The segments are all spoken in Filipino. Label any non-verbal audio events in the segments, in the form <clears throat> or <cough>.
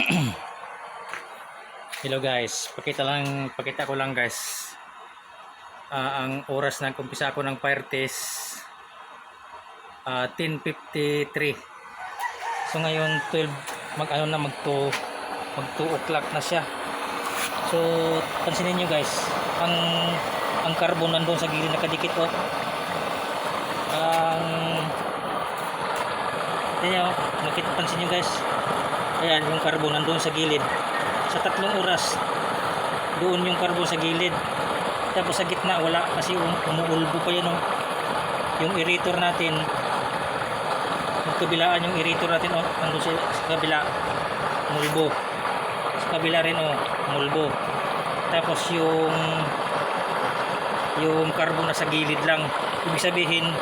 <clears throat> Hello guys, pakita lang, pakita ko lang guys. Ah, ang oras na kumpisa ako ng fire test ah 10:53. So ngayon 12 mag ano na mag 2 mag 2 o'clock na siya. So pansinin niyo guys, ang ang carbon nandoon sa gilid nakadikit oh. Ang Ayan, oh, makita pansin niyo guys. Ayan, yung carbon nandoon sa gilid. Sa tatlong oras, doon yung carbon sa gilid. Tapos sa gitna, wala kasi um- umuulbo pa yan. Oh. Yung aerator natin, kabilaan yung aerator natin, oh, nandun sa, sa kabila, mulbo. Sa kabila rin, oh, mulbo. Tapos yung yung carbon na sa gilid lang. Ibig sabihin,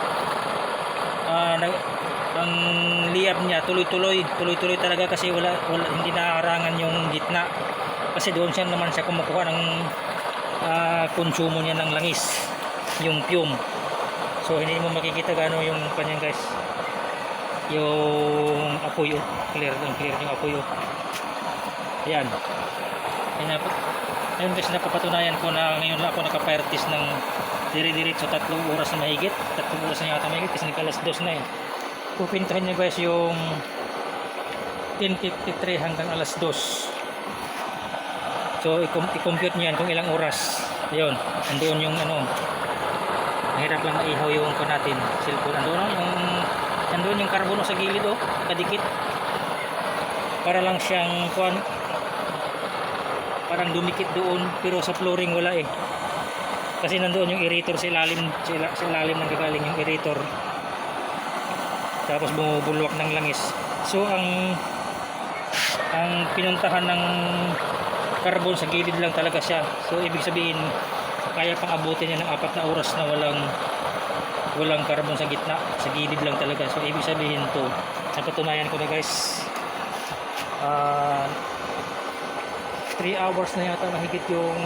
ah, nag- ang liyab niya. Tuloy-tuloy. Tuloy-tuloy talaga kasi wala, wala hindi naarangan yung gitna. Kasi doon siya naman siya kumukuha ng ah, konsumo niya ng langis. Yung fume. So hindi mo makikita gaano yung kanyang guys. Yung apoy oh. clear yung clear yung apoy oh. yan yan na, ayun guys napapatunayan ko na ngayon lang ako naka-fire test ng dire-diretso tatlong oras na mahigit. Tatlong oras na yata mahigit kasi nagkalas dos na eh pupintahin nyo guys yung 10.53 hanggang alas 2 so i-com- i-compute nyo yan kung ilang oras. Yun andoon yung ano mahirap lang maihaw yung ko natin cellphone. Andoon yung andoon yung carbono sa gilid oh kadikit. Para lang siyang kuan parang dumikit doon pero sa flooring wala eh. Kasi nandoon yung aerator sa ilalim sa ila- sa ilalim nang gagaling yung aerator tapos bumubulwak ng langis. So ang ang pinuntahan ng carbon sa gilid lang talaga siya. So ibig sabihin kaya pang abutin niya ng apat na oras na walang walang carbon sa gitna sa gilid lang talaga. So ibig sabihin to napatunayan ko na guys. Ah 3 hours na yata mahigit yung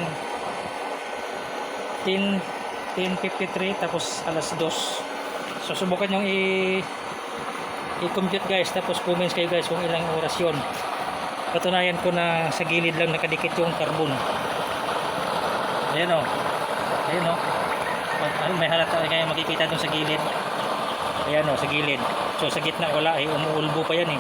10 10.53 tapos alas 2 so subukan yung i i-compute guys. Tapos comments kayo guys kung ilang oras yun. Patunayan ko na sa gilid lang nakadikit yung carbon. Ayan o ayan o Ay, may halata kaya makikita dun sa gilid. Ayan o sa gilid. So sa gitna wala eh umuulbo pa yan eh